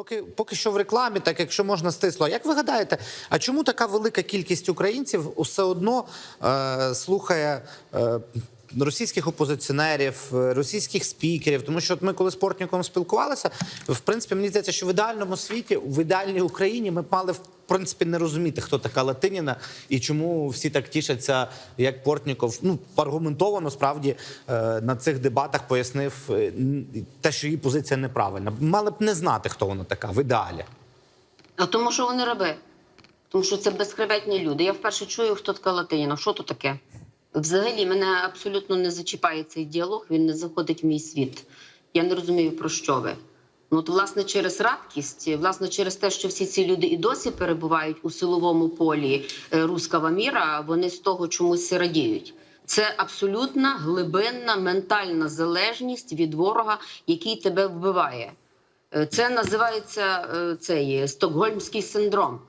Поки, поки що в рекламі, так якщо можна стисло. Як ви гадаєте, а чому така велика кількість українців все одно е, слухає е, російських опозиціонерів, е, російських спікерів? Тому що от ми, коли з Портніком спілкувалися, в принципі, мені здається, що в ідеальному світі, в ідеальній Україні, ми б мали в принципі не розуміти, хто така Латиніна і чому всі так тішаться, як Портніков. Ну аргументовано справді е, на цих дебатах пояснив е, те, що її позиція неправильна. Мали б не знати, хто вона така в ідеалі. А тому, що вони раби. Тому що це безхребетні люди. Я вперше чую, хто така Латиніна. Що то таке? Взагалі, мене абсолютно не зачіпає цей діалог, він не заходить в мій світ. Я не розумію, про що ви. Ну, от, власне, через радкість, власне, через те, що всі ці люди і досі перебувають у силовому полі е, руского міра, вони з того чомусь радіють. Це абсолютна глибинна ментальна залежність від ворога, який тебе вбиває. Е, Це називається е, цей стокгольмський синдром.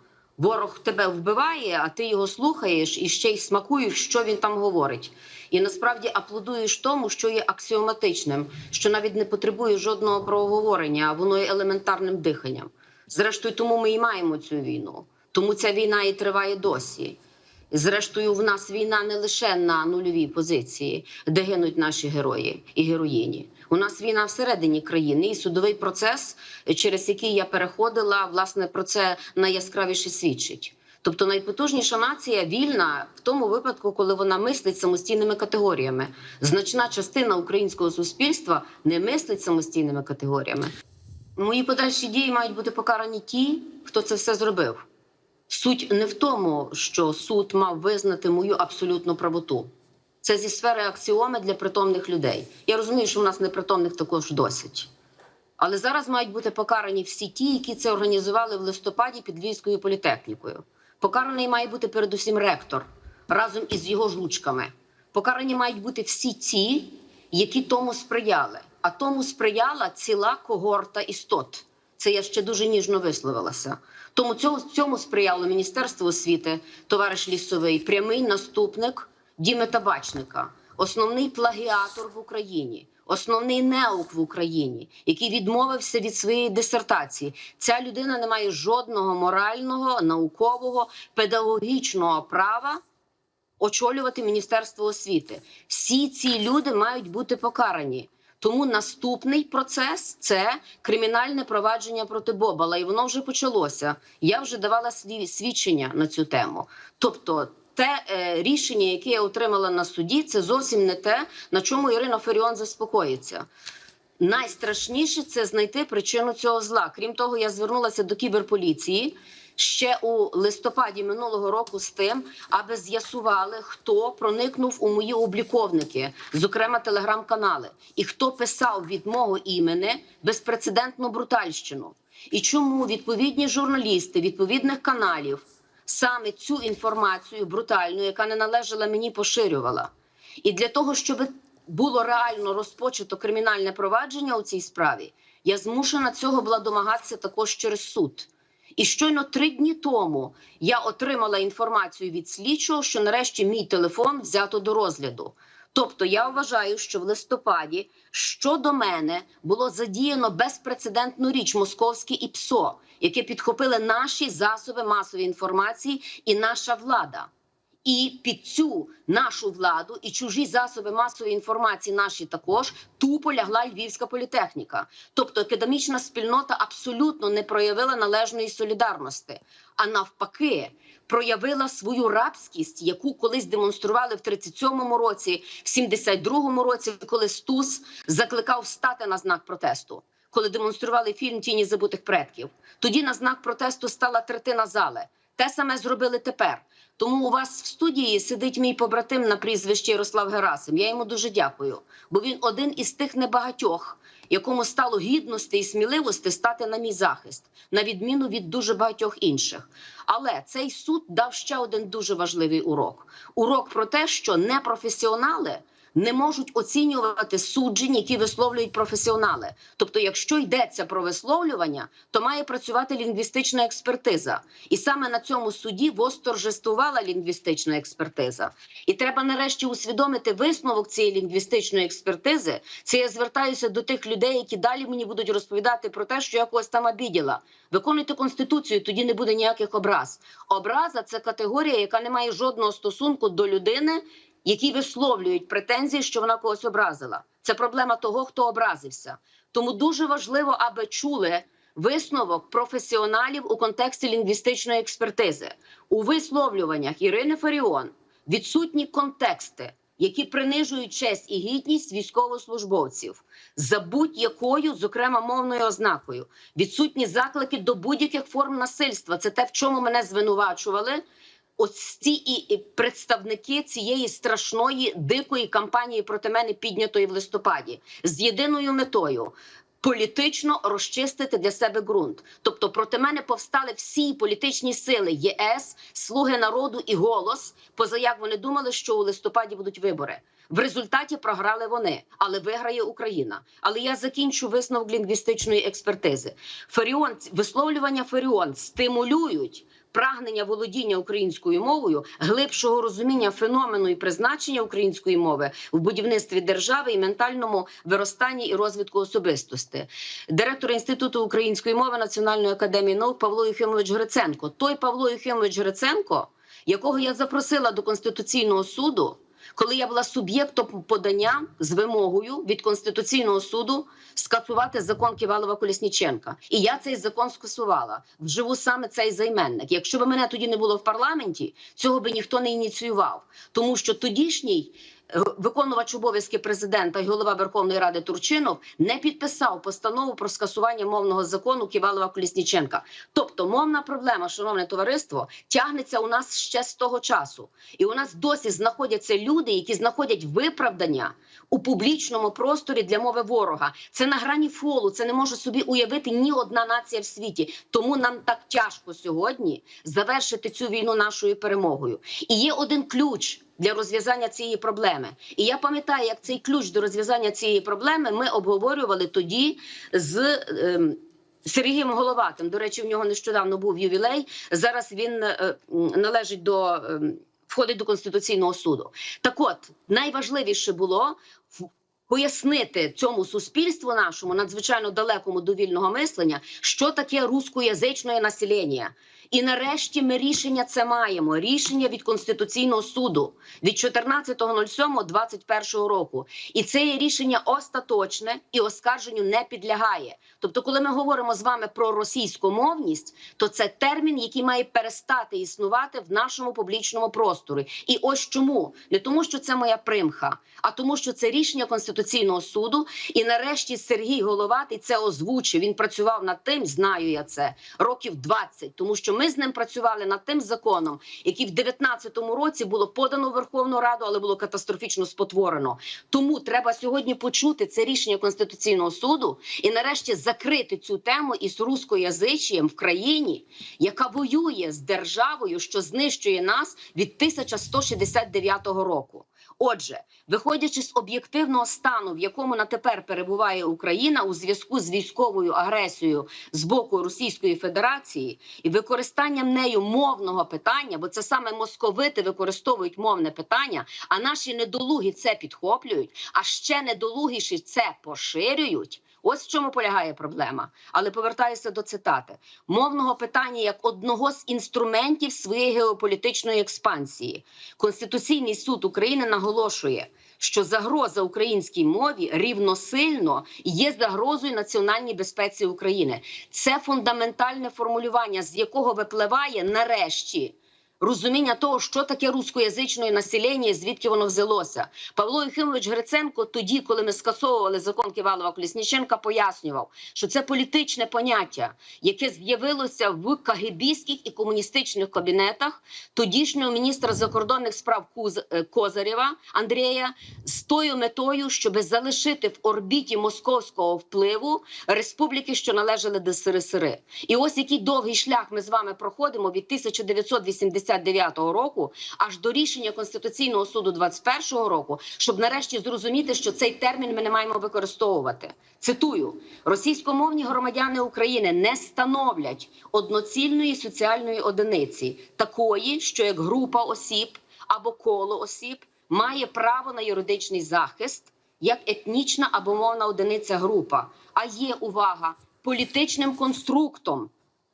Ворог тебе вбиває, а ти його слухаєш і ще й смакуєш, що він там говорить. І насправді аплодуєш тому, що є аксіоматичним, що навіть не потребує жодного проговорення, а воно є елементарним диханням. Зрештою, тому ми і маємо цю війну. Тому ця війна і триває досі. Зрештою, в нас війна не лише на нульовій позиції, де гинуть наші герої і героїні. У нас війна всередині країни і судовий процес, через який я переходила, власне про це найяскравіше свідчить. Тобто найпотужніша нація вільна в тому випадку, коли вона мислить самостійними категоріями. Значна частина українського суспільства не мислить самостійними категоріями. Мої подальші дії мають бути покарані ті, хто це все зробив. Суть не в тому, що суд мав визнати мою абсолютну правоту. Це зі сфери аксіоми для притомних людей. Я розумію, що в нас непритомних також досить. Але зараз мають бути покарані всі ті, які це організували в листопаді під Львівською політехнікою. Покараний має бути передусім ректор разом із його жучками. Покарані мають бути всі ті, які тому сприяли. А тому сприяла ціла когорта істот. Це я ще дуже ніжно висловилася. Тому цьому, цьому сприяло Міністерство освіти, товариш Лісовий, прямий наступник Діми Табачника, основний плагіатор в Україні, основний неук в Україні, який відмовився від своєї дисертації. Ця людина не має жодного морального, наукового, педагогічного права очолювати Міністерство освіти. Всі ці люди мають бути покарані. Тому наступний процес це кримінальне провадження проти Бобала, і воно вже почалося. Я вже давала сві- свідчення на цю тему. Тобто, те е, рішення, яке я отримала на суді, це зовсім не те, на чому Ірина Феріон заспокоїться. Найстрашніше це знайти причину цього зла. Крім того, я звернулася до кіберполіції ще у листопаді минулого року з тим, аби з'ясували, хто проникнув у мої обліковники, зокрема телеграм-канали, і хто писав від мого імені безпрецедентну брутальщину. І чому відповідні журналісти відповідних каналів саме цю інформацію брутальну, яка не належала мені, поширювала. І для того, щоб було реально розпочато кримінальне провадження у цій справі, я змушена цього була домагатися також через суд. І щойно три дні тому я отримала інформацію від слідчого, що нарешті мій телефон взято до розгляду. Тобто я вважаю, що в листопаді щодо мене було задіяно безпрецедентну річ московське і ПСО, яке підхопили наші засоби масової інформації і наша влада. І під цю нашу владу і чужі засоби масової інформації, наші також тупо лягла львівська політехніка. Тобто академічна спільнота абсолютно не проявила належної солідарності, а навпаки, проявила свою рабськість, яку колись демонстрували в 37-му році, в 72-му році, коли Стус закликав стати на знак протесту. Коли демонстрували фільм Тіні забутих предків, тоді на знак протесту стала третина зали. Те саме зробили тепер. Тому у вас в студії сидить мій побратим на прізвище Ярослав Герасим. Я йому дуже дякую, бо він один із тих небагатьох, якому стало гідності і сміливості стати на мій захист, на відміну від дуже багатьох інших. Але цей суд дав ще один дуже важливий урок: урок про те, що непрофесіонали не можуть оцінювати суджень, які висловлюють професіонали. Тобто, якщо йдеться про висловлювання, то має працювати лінгвістична експертиза. І саме на цьому суді восторжествувала лінгвістична експертиза. І треба нарешті усвідомити висновок цієї лінгвістичної експертизи. Це я звертаюся до тих людей, які далі мені будуть розповідати про те, що я когось там обіділа. Виконуйте конституцію, тоді не буде ніяких образ. Образа це категорія, яка не має жодного стосунку до людини, які висловлюють претензії, що вона когось образила. Це проблема того, хто образився. Тому дуже важливо, аби чули висновок професіоналів у контексті лінгвістичної експертизи. У висловлюваннях Ірини Фаріон відсутні контексти, які принижують честь і гідність військовослужбовців за будь-якою, зокрема мовною ознакою. Відсутні заклики до будь-яких форм насильства. Це те, в чому мене звинувачували. Ось ці і представники цієї страшної дикої кампанії проти мене піднятої в листопаді з єдиною метою політично розчистити для себе ґрунт. Тобто проти мене повстали всі політичні сили ЄС, Слуги народу і голос. Поза як вони думали, що у листопаді будуть вибори. В результаті програли вони, але виграє Україна. Але я закінчу висновок лінгвістичної експертизи. Фаріон висловлювання Фаріон стимулюють. Прагнення володіння українською мовою, глибшого розуміння феномену і призначення української мови в будівництві держави і ментальному виростанні і розвитку особистості. Директор інституту української мови Національної академії наук Павло Юхимович Гриценко. Той Павло Юхимович Гриценко, якого я запросила до конституційного суду. Коли я була суб'єктом подання з вимогою від конституційного суду скасувати закон Ківалова Колісніченка, і я цей закон скасувала. Вживу саме цей займенник. Якщо б мене тоді не було в парламенті, цього би ніхто не ініціював, тому що тодішній виконувач обов'язки президента і голова Верховної Ради Турчинов не підписав постанову про скасування мовного закону Ківалова Колісніченка. Тобто, мовна проблема, шановне товариство, тягнеться у нас ще з того часу, і у нас досі знаходяться люди, які знаходять виправдання у публічному просторі для мови ворога. Це на грані фолу. Це не може собі уявити ні одна нація в світі. Тому нам так тяжко сьогодні завершити цю війну нашою перемогою. І є один ключ. Для розв'язання цієї проблеми, і я пам'ятаю, як цей ключ до розв'язання цієї проблеми ми обговорювали тоді з ем, Сергієм Головатим. До речі, в нього нещодавно був ювілей. Зараз він е, належить до ем, входить до конституційного суду. Так, от найважливіше було пояснити цьому суспільству нашому надзвичайно далекому до вільного мислення, що таке рускоязичне населення. І нарешті ми рішення це маємо. Рішення від конституційного суду від 14.07.21 року. І це є рішення остаточне і оскарженню не підлягає. Тобто, коли ми говоримо з вами про російськомовність, то це термін, який має перестати існувати в нашому публічному просторі. І ось чому не тому, що це моя примха, а тому, що це рішення конституційного суду. І нарешті Сергій Головатий це озвучив. Він працював над тим, знаю я це років 20, тому що ми з ним працювали над тим законом, який в 19-му році було подано в Верховну Раду, але було катастрофічно спотворено. Тому треба сьогодні почути це рішення конституційного суду і нарешті закрити цю тему із рускоязичієм в країні, яка воює з державою, що знищує нас від 1169 року. Отже, виходячи з об'єктивного стану, в якому на тепер перебуває Україна у зв'язку з військовою агресією з боку Російської Федерації і використанням нею мовного питання, бо це саме московити використовують мовне питання, а наші недолугі це підхоплюють, а ще недолугіші це поширюють. Ось в чому полягає проблема. Але повертаюся до цитати мовного питання як одного з інструментів своєї геополітичної експансії. Конституційний суд України наголошує, що загроза українській мові рівносильно є загрозою національній безпеці України. Це фундаментальне формулювання, з якого випливає нарешті. Розуміння того, що таке рускоязичне населення, і звідки воно взялося. Павло Єхимович Гриценко, тоді, коли ми скасовували закон Ківалова Колісніченка, пояснював, що це політичне поняття, яке з'явилося в кагибістських і комуністичних кабінетах тодішнього міністра закордонних справ Куз- е, Козарєва Андрія з тою метою, щоб залишити в орбіті московського впливу республіки, що належали до СРСР. І ось який довгий шлях ми з вами проходимо від 1980 89-го року, аж до рішення Конституційного суду 21-го року, щоб нарешті зрозуміти, що цей термін ми не маємо використовувати. Цитую: російськомовні громадяни України не становлять одноцільної соціальної одиниці, такої, що як група осіб або коло осіб має право на юридичний захист як етнічна або мовна одиниця група, а є увага політичним конструктом,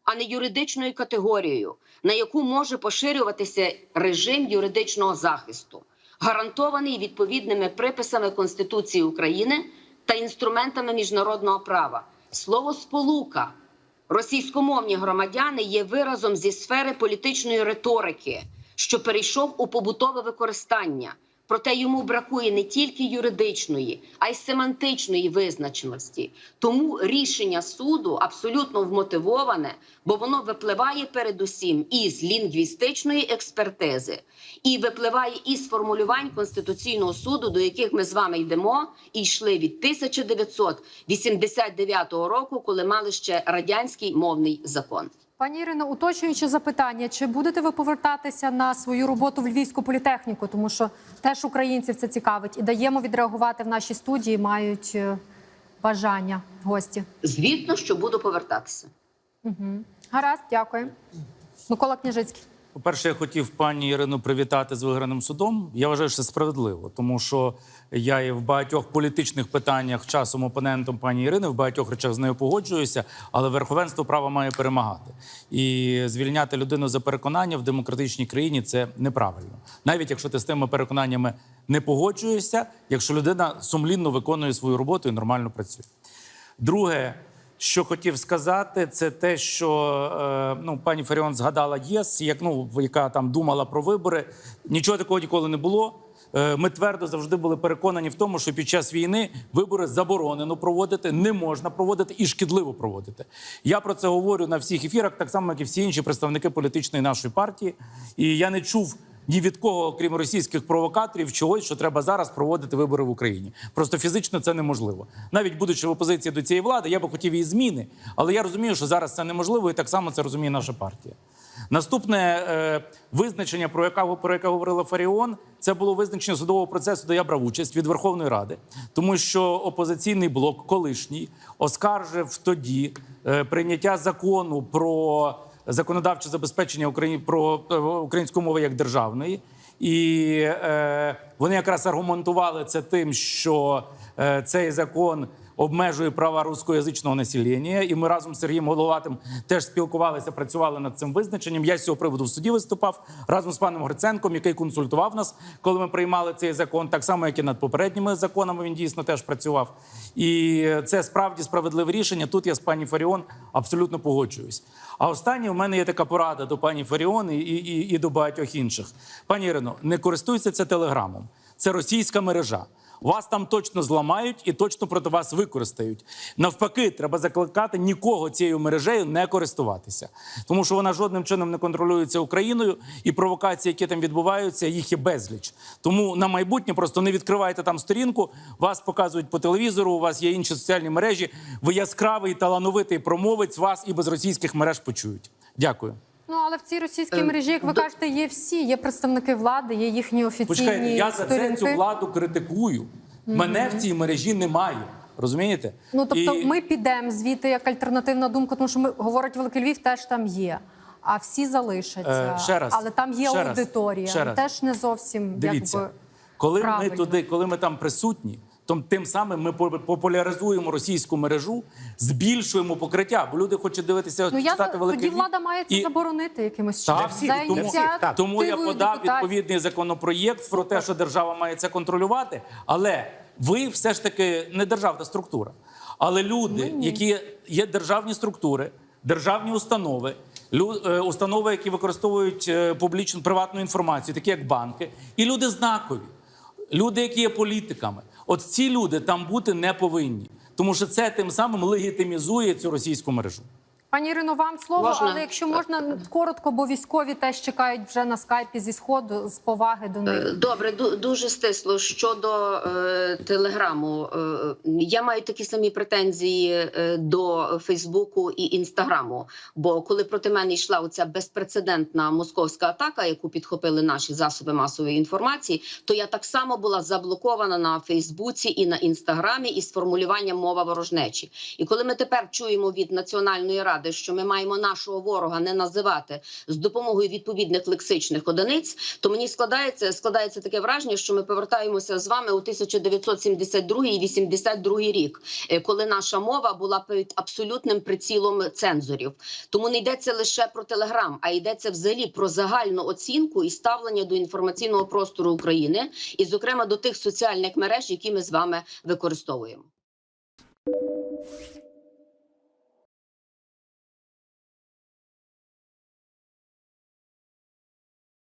а не юридичною категорією, на яку може поширюватися режим юридичного захисту, гарантований відповідними приписами Конституції України та інструментами міжнародного права. Слово сполука російськомовні громадяни є виразом зі сфери політичної риторики, що перейшов у побутове використання. Проте йому бракує не тільки юридичної, а й семантичної визначеності. Тому рішення суду абсолютно вмотивоване, бо воно випливає передусім із лінгвістичної експертизи і випливає із формулювань Конституційного суду, до яких ми з вами йдемо, і йшли від 1989 року, коли мали ще радянський мовний закон. Пані Ірино, уточнюючи запитання, чи будете ви повертатися на свою роботу в Львівську політехніку, тому що теж українців це цікавить, і даємо відреагувати в нашій студії, мають е, бажання гості. Звісно, що буду повертатися. Угу. Гаразд, дякую. Микола Княжицький. По-перше, я хотів пані Ірину привітати з виграним судом. Я вважаю, що це справедливо, тому що я є в багатьох політичних питаннях часом опонентом пані Ірини, в багатьох речах з нею погоджуюся, але верховенство права має перемагати. І звільняти людину за переконання в демократичній країні це неправильно. Навіть якщо ти з тими переконаннями не погоджуєшся, якщо людина сумлінно виконує свою роботу і нормально працює. Друге, що хотів сказати, це те, що е, ну пані Фаріон згадала ЄС, як ну яка там думала про вибори. Нічого такого ніколи не було. Е, Ми твердо завжди були переконані в тому, що під час війни вибори заборонено проводити, не можна проводити і шкідливо проводити. Я про це говорю на всіх ефірах, так само як і всі інші представники політичної нашої партії. І я не чув ні від кого, окрім російських провокаторів, чогось, що треба зараз проводити вибори в Україні. Просто фізично це неможливо. Навіть будучи в опозиції до цієї влади, я би хотів її зміни, але я розумію, що зараз це неможливо, і так само це розуміє наша партія. Наступне е, визначення, про яке, про яке говорила Фаріон, це було визначення судового процесу, де я брав участь від Верховної Ради, тому що опозиційний блок, колишній, оскаржив тоді е, прийняття закону про законодавче забезпечення Україні про е, українську мову як державної. І е, вони якраз аргументували це тим, що е, цей закон обмежує права рускоязичного населення. І ми разом з Сергієм Головатим теж спілкувалися, працювали над цим визначенням. Я з цього приводу в суді виступав разом з паном Гриценком, який консультував нас, коли ми приймали цей закон, так само як і над попередніми законами. Він дійсно теж працював. І це справді справедливе рішення. Тут я з пані Фаріон абсолютно погоджуюсь. А останнє у мене є така порада до пані Фаріон і, і, і до багатьох інших. Пані Ірино, не користуйся телеграмом. Це російська мережа. Вас там точно зламають і точно проти вас використають. Навпаки, треба закликати нікого цією мережею не користуватися, тому що вона жодним чином не контролюється Україною, і провокації, які там відбуваються, їх є безліч. Тому на майбутнє просто не відкривайте там сторінку. Вас показують по телевізору. У вас є інші соціальні мережі. Ви яскравий талановитий промовець. Вас і без російських мереж почують. Дякую. Ну але в цій російській Е, мережі, як ви до- кажете, є всі, є представники влади, є їхні офіційні Почекайте, я за це цю владу критикую. Мене в цій мережі немає. Розумієте? Ну тобто, І- ми підемо звідти як альтернативна думка, тому що ми говорить Великий Львів, теж там є. А всі залишаться, Е, ще раз, але там є ще аудиторія. ще раз. Теж не зовсім Дивіться, якби коли правильно. ми туди, коли ми там присутні, тим самим ми популяризуємо російську мережу, збільшуємо покриття, бо люди хочуть дивитися, Ну читати великий тоді влада має це І- заборонити якимось Так, чином. тому- ініціативою Тому я подав депутатів. відповідний законопроєкт про те, що держава має це контролювати. Але ви все ж таки не державна структура. Але люди, які є державні структури, державні установи, лю- е, установи, які використовують е, публічну приватну інформацію, такі як банки, і люди знакові, люди, які є політиками. От ці люди там бути не повинні, тому що це тим самим легітимізує цю російську мережу. Пані Ірино, вам слово, Можна? але якщо можна коротко, бо військові теж чекають вже на скайпі зі сходу з поваги до Е, них. Добре, ду- дуже стисло щодо е, телеграму. Е, я маю такі самі претензії е, до Фейсбуку і Інстаграму. Бо коли проти мене йшла оця безпрецедентна московська атака, яку підхопили наші засоби масової інформації, то я так само була заблокована на Фейсбуці і на інстаграмі із формулюванням мова ворожнечі. І коли ми тепер чуємо від національної ради, що ми маємо нашого ворога не називати з допомогою відповідних лексичних одиниць, то мені складається складається таке враження, що ми повертаємося з вами у 1972 і 82 рік, е, коли наша мова була під абсолютним прицілом цензорів. Тому не йдеться лише про телеграм, а йдеться взагалі про загальну оцінку і ставлення до інформаційного простору України, і, зокрема, до тих соціальних мереж, які ми з вами використовуємо.